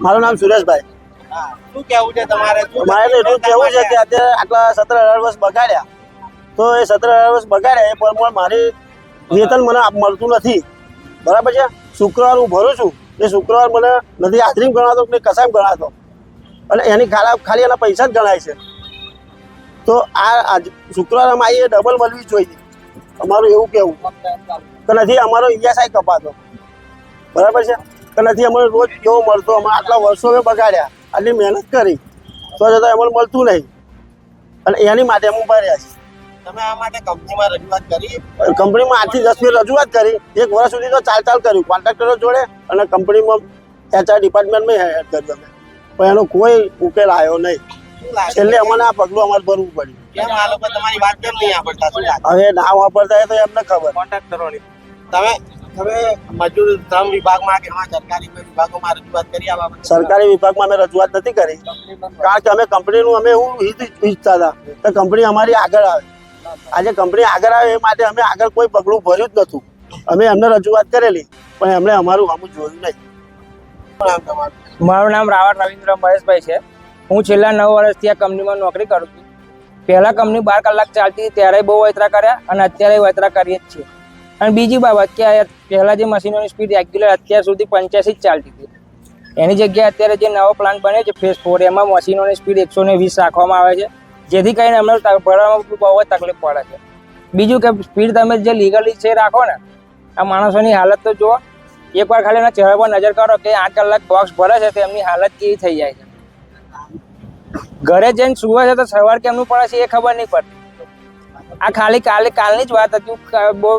મારું નામ સુરેશભાઈ. હા. શું કેવું છે તમારે? મારે તો એટલું કેવું છે કે અત્યારે આટલા સત્તર અઢાર વર્ષ બગાડ્યા. તો એ સત્તર અઢાર વર્ષ બગાડ્યા એ પ્રમાણે મારી વેતન મને મળતું નથી. બરાબર છે? શુક્રવાર હું ભરું છું. એ શુક્રવાર મને નથી હાજરી ગણાતો કે કસામ ગણાતો. અને એની ખાલા ખાલી એના પૈસા જ ગણાય છે. તો આ આજ શુક્રવાર અમે આવીએ ડબલ મળવી જોઈએ. અમારું એવું કેવું તો નથી અમારો ઈએસઆઈ કપાતો. બરાબર છે? કે નથી અમને રોજ કેવો મળતો અમે આટલા વર્ષો અમે બગાડ્યા આટલી મહેનત કરી. તો છતાં અમને મળતું નહીં. અને એની માટે અમે ઊભા રહ્યા છીએ. તમે આ માટે કંપનીમાં રજૂઆત કરી? કંપનીમાં આઠથી દસ મિનિટ રજૂઆત કરી. એક વર્ષ સુધી તો ચાલ ચાલ કર્યું. કોન્ટ્રાક્ટરો જોડે અને કંપનીમાં એચઆર ડિપાર્ટમેન્ટમાં હેડ કર્યું અમે. પણ એનો કોઈ ઉકેલ આવ્યો નહીં. એટલે અમને આ પગલું અમારે ભરવું પડ્યું. કેમ આ લોકો તમારી વાત કેમ નહીં શું હવે ના વાપરતા હોય તો એમને ખબર. કોન્ટ્રાક્ટરોની. તમે તમે મજૂર શ્રમ વિભાગમાં કે હા સરકારી વિભાગોમાં રજૂઆત કરી આ બાબતે સરકારી વિભાગમાં અમે રજૂઆત નથી કરી. કારણ કે અમે કંપનીનું અમે એવું હિત ઈચ્છતા હતા તો કંપની અમારી આગળ આવે. આજે કંપની આગળ આવે એ માટે અમે આગળ કોઈ પગલું ભર્યું જ નહોતું. અમે એમને રજૂઆત કરેલી પણ એમણે અમારું આમ જોયું નહીં. મારું નામ રાવળ રવિન્દ્ર મહેશભાઈ છે. હું છેલ્લા નવ વર્ષથી આ કંપનીમાં નોકરી કરું છું. પહેલાં કંપની બાર કલાક ચાલતી ત્યારે બહુ વૈતરા કર્યા અને અત્યારે વૈતરા કરીએ જ છીએ. અને બીજી બાબત કે પહેલાં જે મશીનોની સ્પીડ રેગ્યુલર અત્યાર સુધી પંચ્યાસી જ ચાલતી હતી. એની જગ્યાએ અત્યારે જે નવો પ્લાન્ટ બન્યો છે ફેસ ફોર એમાં મશીનોની સ્પીડ એકસો ને વીસ રાખવામાં આવે છે. જેથી કરીને અમને ભરવામાં બહુ જ તકલીફ પડે છે. બીજું કે સ્પીડ તમે જે લીગલી છે રાખો ને, આ માણસોની હાલત તો જુઓ. એકવાર ખાલી એના ચહેરા પર નજર કરો કે આઠ કલાક બોક્સ ભરે છે તો એમની હાલત કેવી થઈ જાય છે. ઘરે જઈને સુવે છે તો સવાર કેમનું પડે છે એ ખબર નહીં પડતી. આ ખાલી કાલે, કાલની જ વાત હતી. બહુ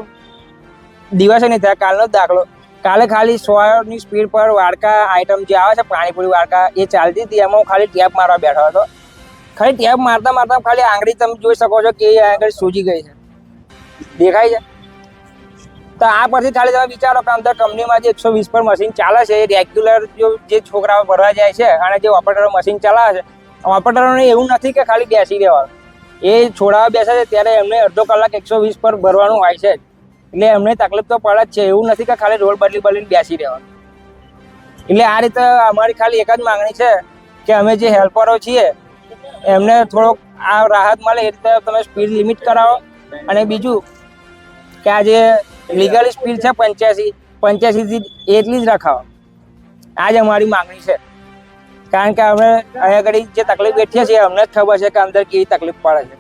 દિવસે નહીં થયા કાલનો જ દાખલો. કાલે ખાલી સોની સ્પીડ પર વાડકા આઈટમ જે આવે છે, પાણીપુરી વાડકા, એ ચાલતી હતી. એમાં હું ખાલી ટેપ મારવા બેઠો હતો. ખાલી ટેપ મારતા મારતા ખાલી આંગળી તમે જોઈ શકો છો કે એ આંગળી સૂજી ગઈ છે. દેખાય છે? તો આ પરથી ખાલી તમે વિચારો કે અંદર કંપનીમાં જે એકસો વીસ પર મશીન ચાલે છે, એ રેગ્યુલર જો જે છોકરાઓ ભરવા જાય છે અને જે ઓપરેટરો મશીન ચલાવે છે ઓપરેટરોને એવું નથી કે ખાલી બેસી રહેવાનું. એ છોડાવવા બેસે છે, ત્યારે એમને અડધો કલાક એકસો વીસ પર ભરવાનું હોય છે. એટલે એમને તકલીફ તો પડે જ છે. એવું નથી કે ખાલી રોડ બદલી બદલીને બેસી રહેવાનું. એટલે આ રીતે અમારી ખાલી એક જ માંગણી છે કે અમે જે હેલ્પરો છીએ, એમને થોડોક આ રાહત મળે એ રીતે તમે સ્પીડ લિમિટ કરાવો. અને બીજું કે આ જે લીગલ સ્પીડ છે પંચ્યાસી, પંચ્યાસીથી એટલી જ રખાવો. આ જ અમારી માંગણી છે. કારણ કે અમે અહીંયા આગળ જે તકલીફ બેઠીએ છીએ, અમને જ ખબર છે કે અંદર કેવી તકલીફ પડે છે.